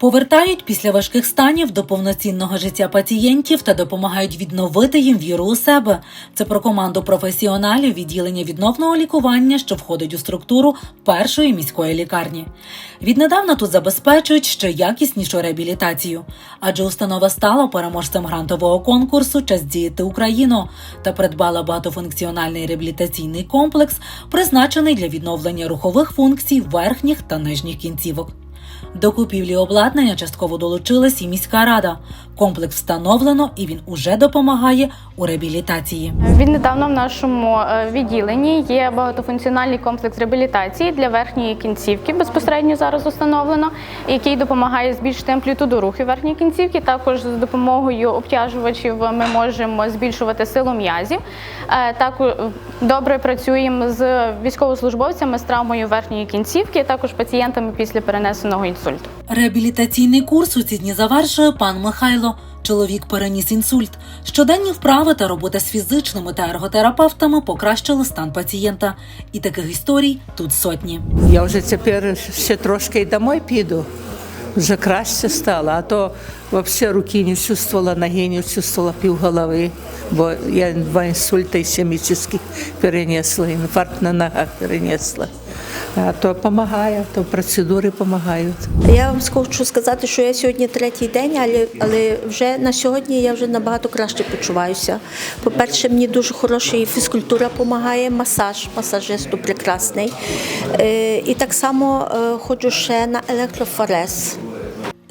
Повертають після важких станів до повноцінного життя пацієнтів та допомагають відновити їм віру у себе. Це про команду професіоналів відділення відновного лікування, що входить у структуру першої міської лікарні. Віднедавна тут забезпечують ще якіснішу реабілітацію, адже установа стала переможцем грантового конкурсу Час діяти Україну та придбала багатофункціональний реабілітаційний комплекс, призначений для відновлення рухових функцій верхніх та нижніх кінцівок. До купівлі обладнання частково долучилась і міська рада. Комплекс встановлено і він уже допомагає у реабілітації. Віднедавна в нашому е, відділенні є багатофункціональний комплекс реабілітації для верхньої кінцівки, безпосередньо зараз установлено, який допомагає збільшити амплітуду руху верхньої кінцівки. Також з допомогою обтяжувачів ми можемо збільшувати силу м'язів. Е, Також добре працюємо з військовослужбовцями з травмою верхньої кінцівки, також пацієнтами після перенесеного інсульту. Реабілітаційний курс у ці дні завершує пан Михайло. Чоловік переніс інсульт. Щоденні вправи та робота з фізичними та ерготерапевтами покращили стан пацієнта. І таких історій тут сотні. Я вже тепер ще трошки й домой піду. Вже краще стало, а то взагалі руки не чувствувала, ноги не чувствувала півголови, бо я два інсульти ісемічних перенесла, інфаркт на ногах перенесла. А то допомагає, то процедури допомагають. Я вам хочу сказати, що я сьогодні третій день, але, але вже на сьогодні я вже набагато краще почуваюся. По-перше, мені дуже хороша і фізкультура допомагає, масаж, масажисту прекрасний. Е, і так само е, ходжу ще на електрофорез.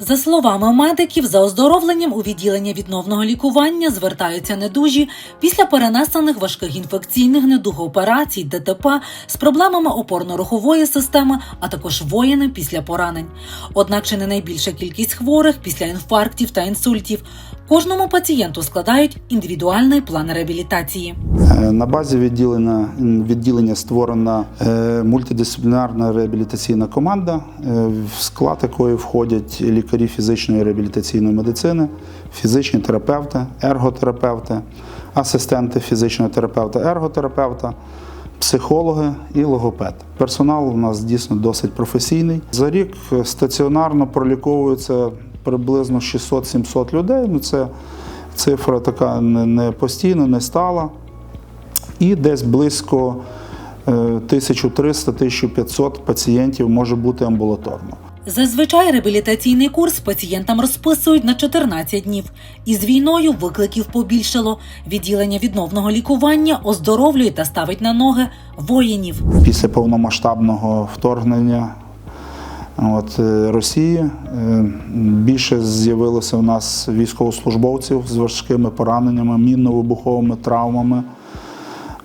За словами медиків, за оздоровленням у відділення відновного лікування звертаються недужі після перенесених важких інфекційних недуг операцій, ДТП з проблемами опорно-рухової системи, а також воїни після поранень. Однак чи не найбільша кількість хворих після інфарктів та інсультів. Кожному пацієнту складають індивідуальний план реабілітації. Е, На базі відділення, відділення створена е, мультидисциплінарна реабілітаційна команда, е, в склад якої входять лікарі фізичної реабілітаційної медицини, фізичні терапевти, ерготерапевти, асистенти фізичного терапевта, ерготерапевта, психологи і логопед. Персонал у нас дійсно досить професійний. За рік стаціонарно проліковується приблизно 600-700 людей. Ну, це цифра така не постійна, не стала. І десь близько е, 1300-1500 пацієнтів може бути амбулаторно. Зазвичай реабілітаційний курс пацієнтам розписують на 14 днів. Із війною викликів побільшало. Відділення відновного лікування оздоровлює та ставить на ноги воїнів. Після повномасштабного вторгнення от, е, Росії е, більше з'явилося у нас військовослужбовців з важкими пораненнями, мінно-вибуховими травмами,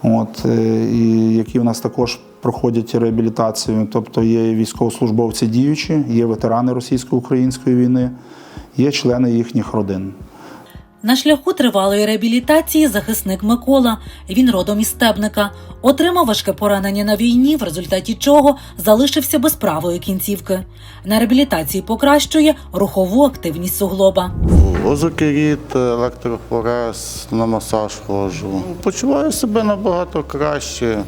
от, е, і які у нас також проходять реабілітацію. Тобто є військовослужбовці діючі, є ветерани російсько-української війни, є члени їхніх родин. На шляху тривалої реабілітації захисник Микола. Він родом із Стебника. Отримав важке поранення на війні, в результаті чого залишився без правої кінцівки. На реабілітації покращує рухову активність суглоба. Озокеріт, електрофорез, на масаж ходжу. Почуваю себе набагато краще.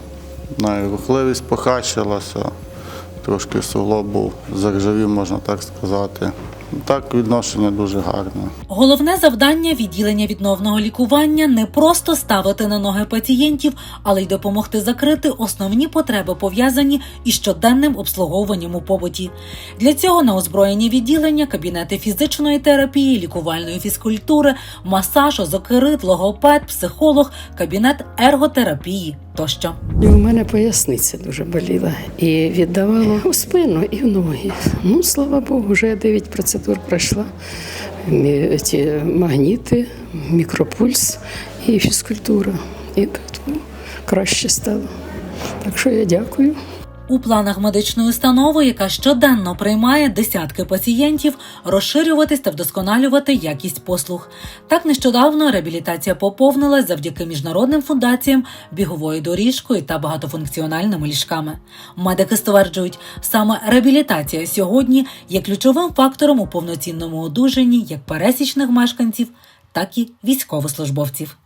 Рухливість покращилася, трошки суглоб був заржавів, можна так сказати. Так, відношення дуже гарне. Головне завдання відділення відновного лікування не просто ставити на ноги пацієнтів, але й допомогти закрити основні потреби, пов'язані із щоденним обслуговуванням у побуті. Для цього на озброєнні відділення кабінети фізичної терапії, лікувальної фізкультури, масаж, озокерит, логопед, психолог, кабінет ерготерапії тощо. І у мене поясниця дуже боліла і віддавала у спину і в ноги. Ну, слава Богу, вже я 9 процедур пройшла. Ці магніти, мікропульс і фізкультура. І тут ну, краще стало. Так що я дякую. У планах медичної установи, яка щоденно приймає десятки пацієнтів, розширюватись та вдосконалювати якість послуг. Так нещодавно реабілітація поповнилась завдяки міжнародним фундаціям, біговою доріжкою та багатофункціональними ліжками. Медики стверджують, саме реабілітація сьогодні є ключовим фактором у повноцінному одужанні як пересічних мешканців, так і військовослужбовців.